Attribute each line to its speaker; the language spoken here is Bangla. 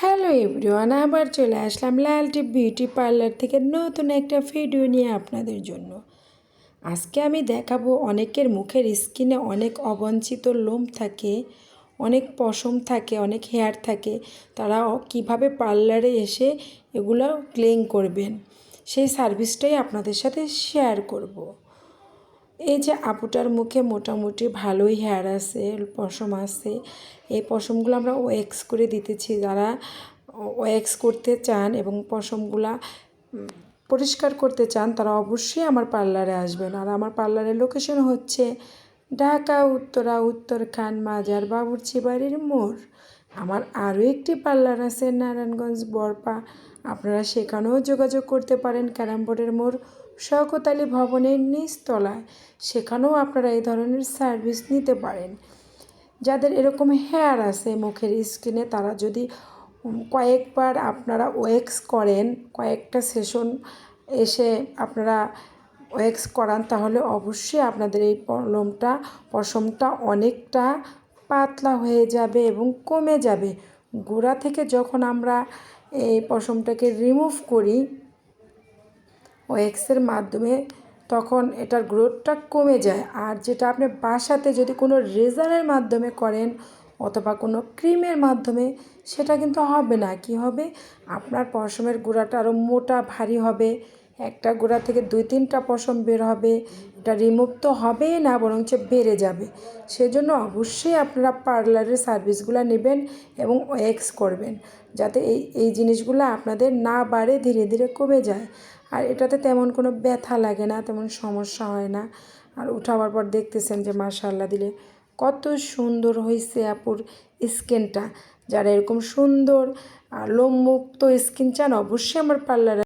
Speaker 1: হ্যালো এভরিওয়ান, আবার চলে আসলাম লালটি বিউটি পার্লার থেকে নতুন একটা ভিডিও নিয়ে আপনাদের জন্য আজকে আমি দেখাবো অনেকের মুখের স্কিনে অনেক অবাঞ্ছিত লোম থাকে, অনেক পশম থাকে, অনেক হেয়ার থাকে তারা কীভাবে পার্লারে এসে এগুলো ক্লিন করবেন, সেই সার্ভিসটাই আপনাদের সাথে শেয়ার করব। এই যে আপুটার মুখে মোটামুটি ভালোই হেয়ার আছে, পশম আছে, এই পশমগুলো আমরা ওয়েক্স করে দিতেছি। যারা ওয়েক্স করতে চান এবং পশমগুলা পরিষ্কার করতে চান, তারা অবশ্যই আমার পার্লারে আসবেন। আর আমার পার্লারের লোকেশন হচ্ছে ঢাকা, উত্তরা উত্তর খান মাজার, বাবুর্চি, বাড়ির মোড়। আমার আরও একটি পার্লার আছে নারায়ণগঞ্জ বরপা। আপনারা সেখানেও যোগাযোগ করতে পারেন ক্যারাম বোর্ডের মোড় শওকত আলী ভবনের নিচতলায়। সেখানেও আপনারা এই ধরনের সার্ভিস নিতে পারেন। যাদের এরকম হেয়ার আছে মুখের স্কিনে, তারা যদি কয়েকবার আপনারা ওয়েক্স করেন, কয়েকটা সেশন এসে আপনারা ওয়েক্স করান, তাহলে অবশ্যই আপনাদের এই পলমটা, পশমটা অনেকটা পাতলা হয়ে যাবে এবং কমে যাবে। গোড়া থেকে যখন আমরা এই পশমটাকে রিমুভ করি ওয়েক্সের মাধ্যমে, তখন এটার গ্রোথটা কমে যায়। আর যেটা আপনি বাসাতে যদি কোনো রেজারের মাধ্যমে করেন অথবা কোনো ক্রিমের মাধ্যমে, সেটা কিন্তু হবে না। কি হবে? আপনার পশমের গোড়াটা আরও মোটা, ভারী হবে। একটা গোড়া থেকে দুই তিনটা পশম বের হবে, এটা রিমুভ তো হবেই না, বরঞ্চ বেড়ে যাবে। সেজন্য অবশ্যই আপনারা পার্লারের সার্ভিসগুলো নেবেন এবং ওয়েক্স করবেন, যাতে এই এই জিনিসগুলো আপনাদের না বাড়ে, ধীরে ধীরে কমে যায়। আর এটাতে তেমন কোনো ব্যথা লাগে না, তেমন সমস্যা হয় না। আর উঠাবার পর দেখতেছেন যে মাশাল্লাহ দিলে কত সুন্দর হয়েছে আপুর স্কিনটা। যারা এরকম সুন্দর লোমমুক্ত স্কিন চান, অবশ্যই আমার পার্লারে